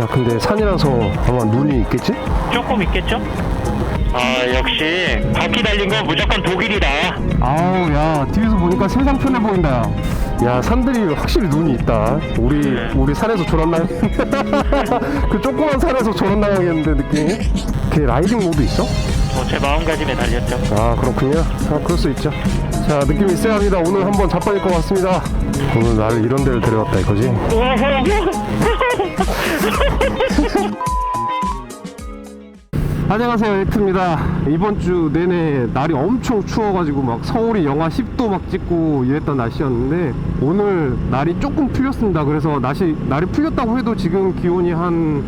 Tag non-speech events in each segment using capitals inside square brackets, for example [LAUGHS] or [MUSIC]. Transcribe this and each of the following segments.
야 근데 산이라서 아마 눈이 있겠지? 조금 있겠죠? 아 역시 바퀴 달린 건 무조건 독일이다 아우 야 뒤에서 보니까 세상 편해 보인다 야 산들이 확실히 눈이 있다 우리 네. 우리 산에서 졸았나 [LAUGHS] 그 조그만 산에서 졸았나겠는데 느낌이 그 라이딩 모드 있어? 뭐 제 마음가짐에 달렸죠. 아 그렇군요. 아 그럴 수 있죠. 자 느낌이 쎄합니다. 오늘 한번 자빠질 것 같습니다. 오늘 나를 이런 데를 데려왔다 이거지? [LAUGHS] 안녕하세요 에이트입니다. 이번 주 내내 날이 엄청 추워가지고 막 서울이 영하 10도 막 찍고 이랬던 날씨였는데 오늘 날이 조금 풀렸습니다. 그래서 날씨, 날이 풀렸다고 해도 지금 기온이 한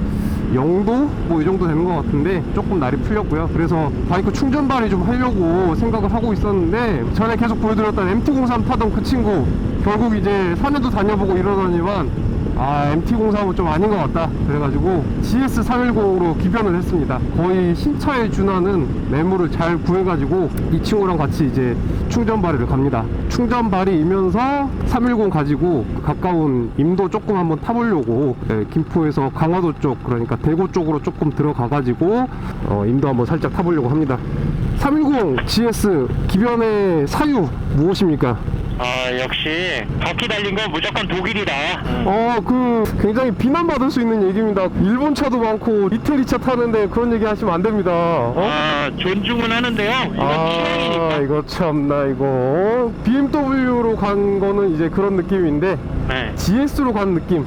0도? 뭐 이 정도 되는 것 같은데 조금 날이 풀렸고요 그래서 바이크 충전 발휘 좀 하려고 생각을 하고 있었는데 전에 계속 보여드렸던 MT-03 타던 그 친구 결국 이제 산에도 다녀보고 이러더니만 아 MT-03은 좀 아닌 것 같다. 그래가지고 GS310으로 기변을 했습니다. 거의 신차에 준하는 매물을 잘 구해가지고 이 친구랑 같이 이제 충전 발휘를 갑니다. 충전 발휘이면서 310 가지고 가까운 임도 조금 한번 타보려고 예, 김포에서 강화도 쪽 그러니까 대구 쪽으로 조금 들어가가지고 어, 임도 한번 살짝 타보려고 합니다. 310 GS 기변의 사유 무엇입니까? 아 역시 바퀴 달린 건 무조건 독일이다 어, 그 굉장히 비난받을 수 있는 얘기입니다. 일본 차도 많고 이태리 차 타는데 그런 얘기 하시면 안 됩니다. 어? 아 존중은 하는데요 이건 아, 취향이니까 이거 참나 이거 BMW로 간 거는 이제 그런 느낌인데 네. GS로 간 느낌.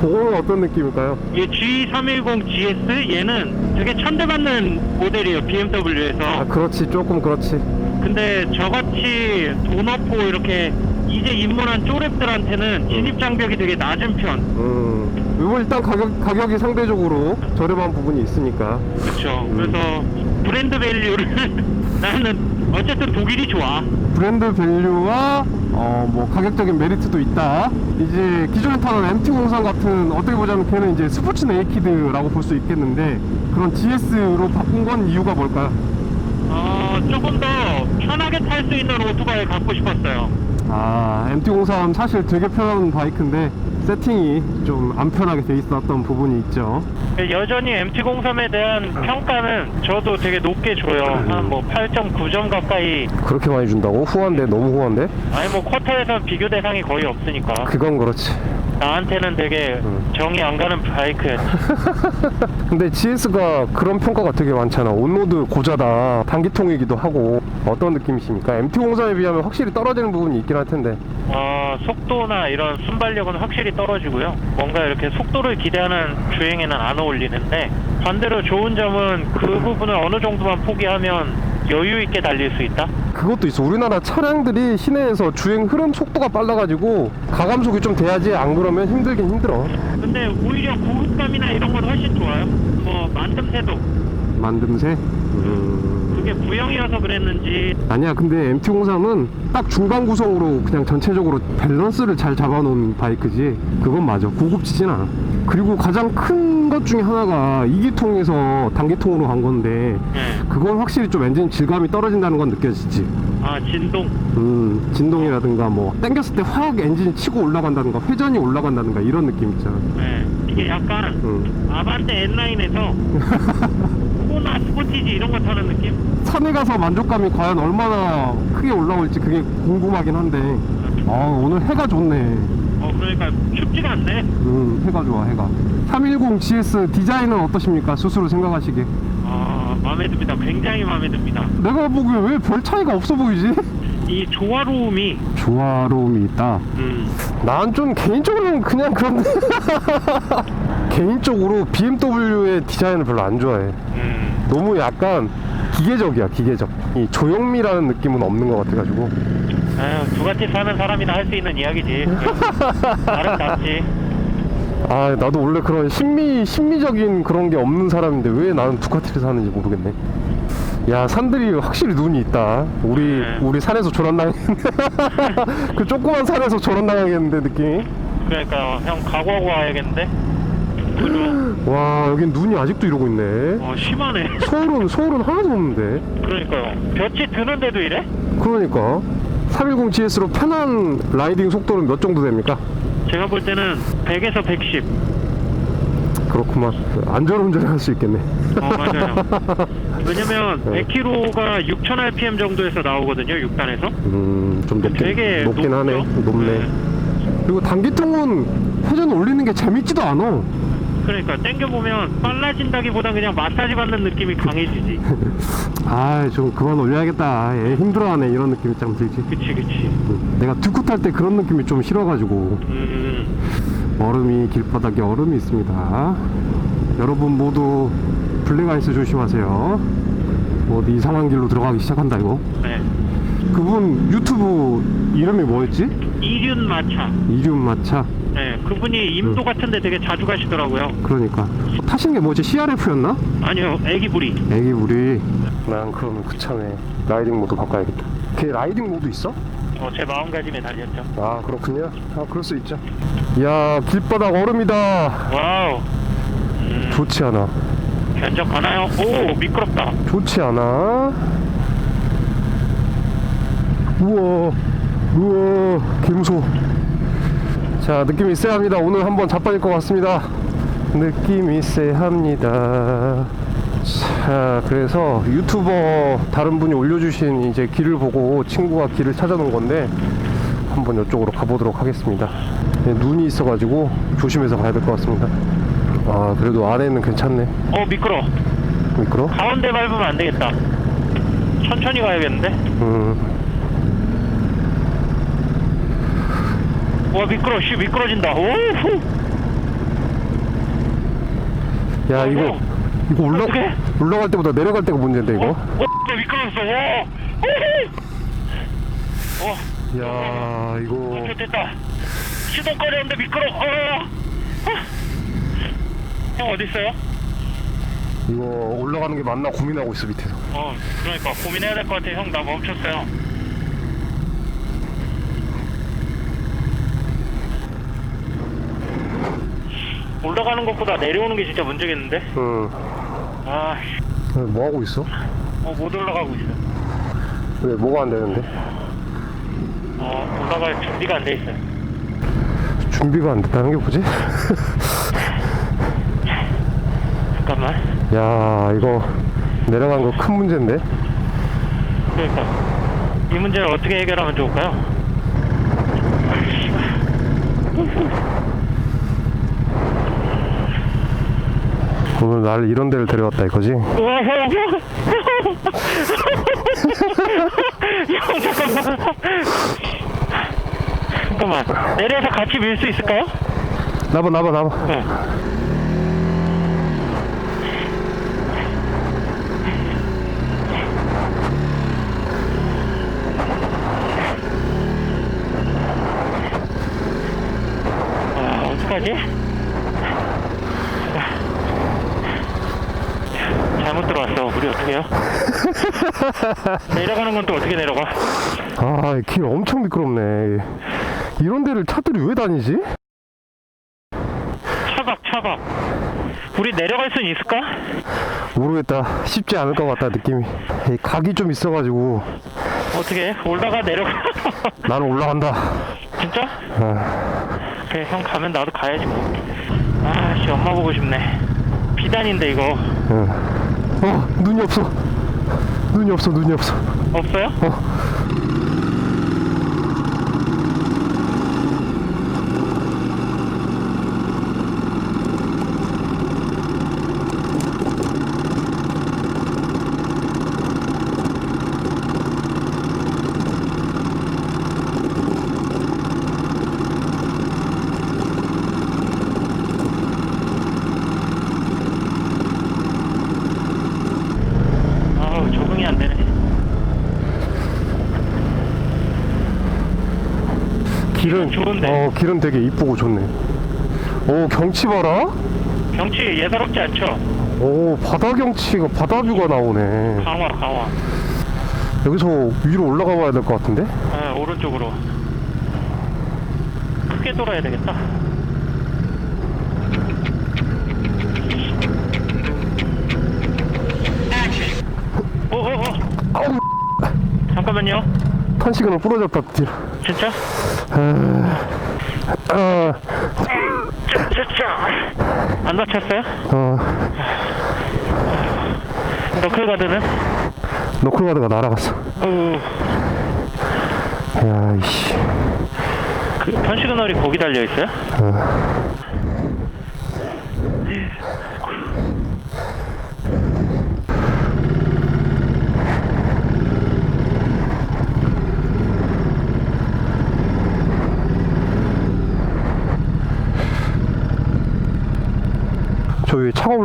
그거는 어떤 느낌일까요? 이 G310 GS 얘는 되게 천대받는 모델이에요 BMW에서 아, 그렇지. 조금 그렇지. 근데 저같이 돈 없고 이렇게 이제 입문한 쪼랩들한테는 진입 장벽이 되게 낮은 편 음. 이거 일단 가격 가격이 상대적으로 저렴한 부분이 있으니까. 그렇죠 그래서 브랜드 밸류를 [LAUGHS] 나는 어쨌든 독일이 좋아 브랜드 밸류와 어, 뭐 가격적인 메리트도 있다. 이제 기존에 타는 MT-03 같은 어떻게 보자면 걔는 이제 스포츠 네이키드라고 볼 수 있겠는데 그런 GS로 바꾼 건 이유가 뭘까요? 어, 조금 더 편하게 탈 수 있는 오토바이 갖고 싶었어요 아, MT-03 사실 되게 편한 바이크인데 세팅이 좀 안 편하게 돼 있었던 부분이 있죠. 여전히 MT-03에 대한 평가는 저도 되게 높게 줘요 한 뭐 8.9점 가까이 그렇게 많이 준다고? 후한데 너무 후한데? 아니 뭐 쿼터에선 비교 대상이 거의 없으니까 그건 그렇지. 나한테는 되게 정이 안 가는 바이크였지 [LAUGHS] 근데 GS가 그런 평가가 되게 많잖아. 온로드 고자다. 단기통이기도 하고 어떤 느낌이십니까? MT-03에 비하면 확실히 떨어지는 부분이 있긴 할 텐데. 어, 속도나 이런 순발력은 확실히 떨어지고요. 뭔가 이렇게 속도를 기대하는 주행에는 안 어울리는데 반대로 좋은 점은 그 부분을 어느 정도만 포기하면 여유 있게 달릴 수 있다. 그것도 있어. 우리나라 차량들이 시내에서 주행 흐름 속도가 빨라가지고 가감속이 좀 돼야지 안 그러면 힘들긴 힘들어. 근데 오히려 고급감이나 이런 건 훨씬 좋아요. 뭐 만듦새도 만듦새? 음... 그게 구형이어서 그랬는지 아니야. 근데 MT-03은 딱 중간 구성으로 그냥 전체적으로 밸런스를 잘 잡아놓은 바이크지. 그건 맞아. 고급지진 않아. 그리고 가장 큰 것 중에 하나가 2기통에서 단기통으로 간 건데 예. 그건 확실히 좀 엔진 질감이 떨어진다는 건 느껴지지. 아 진동 음, 진동이라든가 뭐 땡겼을 때 확 엔진이 치고 올라간다든가 회전이 올라간다든가 이런 느낌 있잖아. 예. 이게 약간 음. 아반떼 N라인에서 [LAUGHS] 코나 스포티지 이런 거 타는 느낌? 산에 가서 만족감이 과연 얼마나 크게 올라올지 그게 궁금하긴 한데. 아 오늘 해가 좋네. 어 그러니까 춥지가 않네 음 해가 좋아 해가. 310 GS 디자인은 어떠십니까? 스스로 생각하시기에? 아 마음에 듭니다. 굉장히 마음에 듭니다. 내가 보기에 왜 별 차이가 없어 보이지? 이 조화로움이 조화로움이 있다. 음, 난 좀 개인적으로는 그냥 그런데 [LAUGHS] 개인적으로 BMW의 디자인을 별로 안 좋아해. 음. 너무 약간 기계적이야 기계적 이 조형미라는 느낌은 없는 것 같아가지고 아유 두가티 사는 사람이나 할 수 있는 이야기지 아름답지 아 나도 원래 그런 신미 신미적인 그런 게 없는 사람인데 왜 나는 두카티를 사는지 모르겠네. 야 산들이 확실히 눈이 있다. 우리 네. 우리 산에서 조란당했는데 [LAUGHS] 그 조그만 산에서 조란당하겠는데 느낌이. 그러니까 형 각오하고 와야겠는데 그죠? 와 여긴 눈이 아직도 이러고 있네. 어 심하네 서울은 서울은 하나도 없는데. 그러니까요 볕이 드는데도 이래? 그러니까 310 GS로 편한 라이딩 속도는 몇 정도 됩니까? 제가 볼 때는 100에서 110 그렇구만. 안전운전 할수 있겠네. 어, 맞아요. 왜냐면 네. 100km가 6000rpm 정도에서 나오거든요, 6단에서. 음, 좀 높긴, 되게 높긴 하네. 높죠? 높네. 네. 그리고 단기통은 회전 올리는 게 재밌지도 않아. 그러니까 땡겨보면 빨라진다기보단 그냥 마사지 받는 느낌이 강해지지. [LAUGHS] 아, 좀 그만 올려야겠다. 얘 힘들어하네. 이런 느낌이 좀 들지. 그치, 그치. 음, 내가 듀쿠 탈 때 그런 느낌이 좀 싫어가지고. 음, 얼음이 길바닥에 얼음이 있습니다. 여러분 모두 블랙아이스 조심하세요. 뭐 어디 이상한 길로 들어가기 시작한다 이거. 네. 그분 유튜브 이름이 뭐였지? 이륜 마차. 이륜마차. 네, 그분이 임도 같은데 되게 자주 가시더라고요. 그러니까 타신 게 뭐지? CRF였나? 아니요, 애기 부리. 애기 우리. 난 그러면 그참에 라이딩 모드 바꿔야겠다. 걔 라이딩 모드 있어? 어, 제 마음가짐에 달렸죠. 아 그렇군요. 아 그럴 수 있죠. 야 길바닥 얼음이다. 와우. 음, 좋지 않아. 견적 가나요? 오, 미끄럽다. 좋지 않아? 우와, 우와, 개무서워. 자, 느낌이 쎄합니다. 오늘 한번 자빠질 것 같습니다. 느낌이 쎄합니다. 자, 그래서 유튜버 다른 분이 올려주신 이제 길을 보고 친구가 길을 찾아놓은 건데 한번 이쪽으로 가보도록 하겠습니다. 네, 눈이 있어가지고 조심해서 가야 될 것 같습니다. 아, 그래도 안에는 괜찮네. 어, 미끄러. 미끄러? 가운데 밟으면 안 되겠다. 천천히 가야겠는데? 음. 와, 미끄러, 씨, 미끄러진다. 오후! 야 이거 이거 올라 어떡해? 올라갈 때보다 내려갈 때가 문제인데 어, 이거. 어, 또 미끄러졌어. 와! 오호! 어, 야 어, 이거 됐다. 시동거리는데 미끄러. 어, 어. 형 어디 있어요? 이거 올라가는 게 맞나 고민하고 있어 밑에서. 어, 그러니까 고민해야 될 것 같아. 형, 나 멈췄어요. 올라가는 것보다 내려오는 게 진짜 문제겠는데? 응. 아, 씨. 뭐 하고 있어? 어, 못 올라가고 있어. 왜 뭐가 안 되는데? 어, 올라갈 준비가 안 돼 있어요. 준비가 안 됐다는 게 뭐지? 잠깐만. 야 이거 내려간 거 큰 문제인데. 그러니까 이 문제를 어떻게 해결하면 좋을까요? 오늘 날 이런 데를 데려왔다 이거지? [LAUGHS] [LAUGHS] 형. 형, 잠깐만. 잠깐만. 내려서 같이 밀 수 있을까요? 나봐 나봐 나봐. 네. 아, 어떡하지? 잘못 들어왔어. 우리 어떻게 해요? 내려가는 건 또 어떻게 내려가? 아 길 엄청 미끄럽네. 이런 데를 차들이 왜 다니지? 차박, 차박. 우리 내려갈 수는 있을까? 모르겠다. 쉽지 않을 것 같다 느낌이. 이 각이 좀 있어가지고 어떻게 해? 올라가, 내려가. [LAUGHS] 나는 올라간다. 진짜? 아. 그래, 형 가면 나도 가야지 뭐. 아씨, 엄마 보고 싶네. 비단인데 이거 응. 어, 눈이 없어. 눈이 없어, 눈이 없어. 없어요? 아우 적응이 안 되네. 길은 좋은데? 어, 길은 되게 이쁘고 좋네. 오, 경치 봐라. 경치 예사롭지 않죠? 오, 바다 경치가 바다 뷰가 나오네. 강화, 강화. 여기서 위로 올라가 봐야 될 것 같은데? 아, 오른쪽으로. 크게 돌아야 되겠다. 오, 오, 오. 아우, 잠깐만요. 탄시간을 부러졌다. 뒤로. 진짜? 아, 진짜. 안 다쳤어요? 어, 너클 가드는? 너클가드가 날아갔어. 어, 야, 이씨. 그 편시그널이 거기 달려 있어요? 저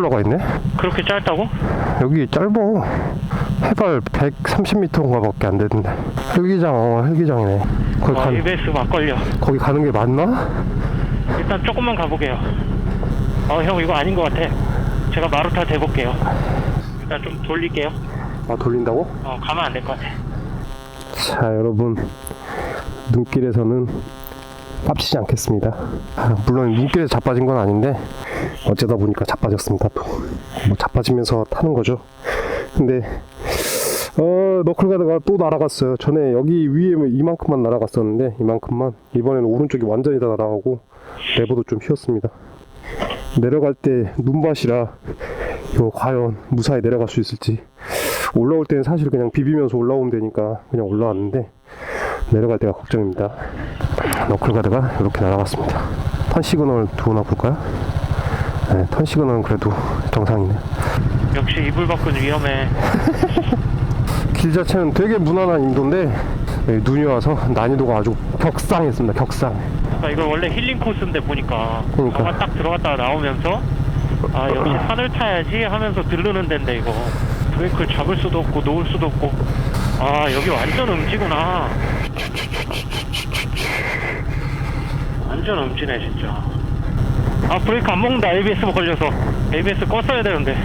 올라가 있네? 그렇게 짧다고? 여기 짧어. 해발 130m인가 밖에 안 되는데. 헬기장, 어, 헬기장이네. 거기, 와, 가, EBS 막걸려. 거기 가는 게 맞나? 일단 조금만 가보게요. 어, 형 이거 아닌 것 같아. 제가 마루타 대볼게요. 일단 좀 돌릴게요. 아, 돌린다고? 어, 가면 안 될 것 같아. 자, 여러분. 눈길에서는 깝치지 않겠습니다. 아, 물론 눈길에서 자빠진 건 아닌데, 어쩌다 보니까 자빠졌습니다. 또. 뭐 자빠지면서 타는 거죠. 근데, 어, 너클가드가 또 날아갔어요. 전에 여기 위에 이만큼만 날아갔었는데, 이만큼만. 이번에는 오른쪽이 완전히 다 날아가고, 레버도 좀 휘었습니다. 내려갈 때 눈밭이라, 이거 과연 무사히 내려갈 수 있을지. 올라올 때는 사실 그냥 비비면서 올라오면 되니까 그냥 올라왔는데, 내려갈 때가 걱정입니다. 너클가드가 이렇게 날아갔습니다. 턴 시그널 들어오나 볼까요? 네, 턴 시그널은 그래도 정상이네요. 역시 이불 밖은 위험해. [LAUGHS] 길 자체는 되게 무난한 인도인데 네, 눈이 와서 난이도가 아주 격상했습니다. 격상. 그러니까 이거 원래 힐링 코스인데 보니까 그러니까. 가만 딱 들어갔다가 나오면서 아 역시 산을 타야지 하면서 들르는 데인데 이거 브레이크를 잡을 수도 없고 놓을 수도 없고 아 여기 완전 음지구나 완전 음지네 진짜 아 브레이크 안 먹는다 ABS 걸려서 ABS 껐어야 되는데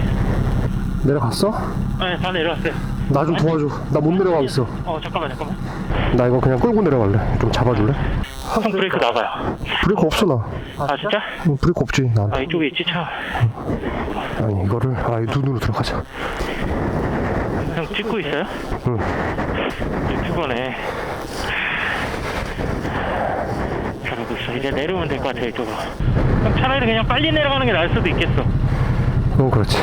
내려갔어? 네다 내려왔어요 나 좀 도와줘. 나 못 내려가겠어. 어 잠깐만 잠깐만 나 이거 그냥 끌고 내려갈래. 좀 잡아줄래? 형 브레이크 나가요 브레이크 없어 나. 아 진짜? 응, 브레이크 없지 나. 아 이쪽에 있지 차 아니 이거를 아이 눈으로 들어가자. 형 찍고 있어요? 응. 네, 피곤해. 있어. 이제 내려오면 될 것 같아, 이쪽으로. 그럼 차라리 그냥 빨리 내려가는 게 나을 수도 있겠어. 그건 그렇지.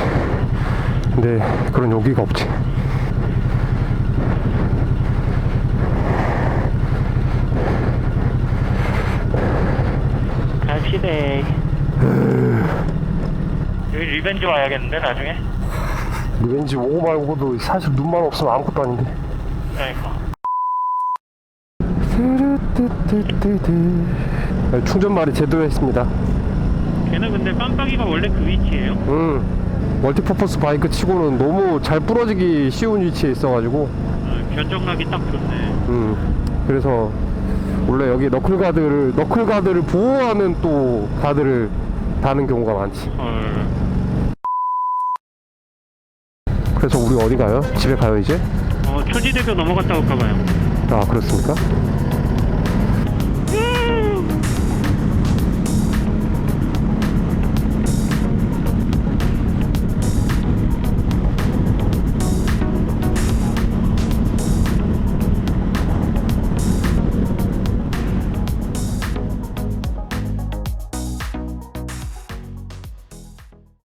근데 그런 여기가 없지. 갑시대. 여기 리벤지 와야겠는데, 나중에? 왠지 오고 말고도 사실 눈만 없으면 아무것도 아닌데. 그러니까. 네, 충전말이 제대로 했습니다. 걔는 근데 깜빡이가 원래 그 위치예요? 음, 멀티퍼포스 바이크 치고는 너무 잘 부러지기 쉬운 위치에 있어가지고, 아, 견적락이 딱 좋네. 음, 그래서 원래 여기 너클가드를 너클가드를 보호하는 또 가드를 다는 경우가 많지. 헐. 그래서 우리 어디 가요? 집에 가요 이제? 어, 초지대교 넘어갔다 올까봐요. 아 그렇습니까?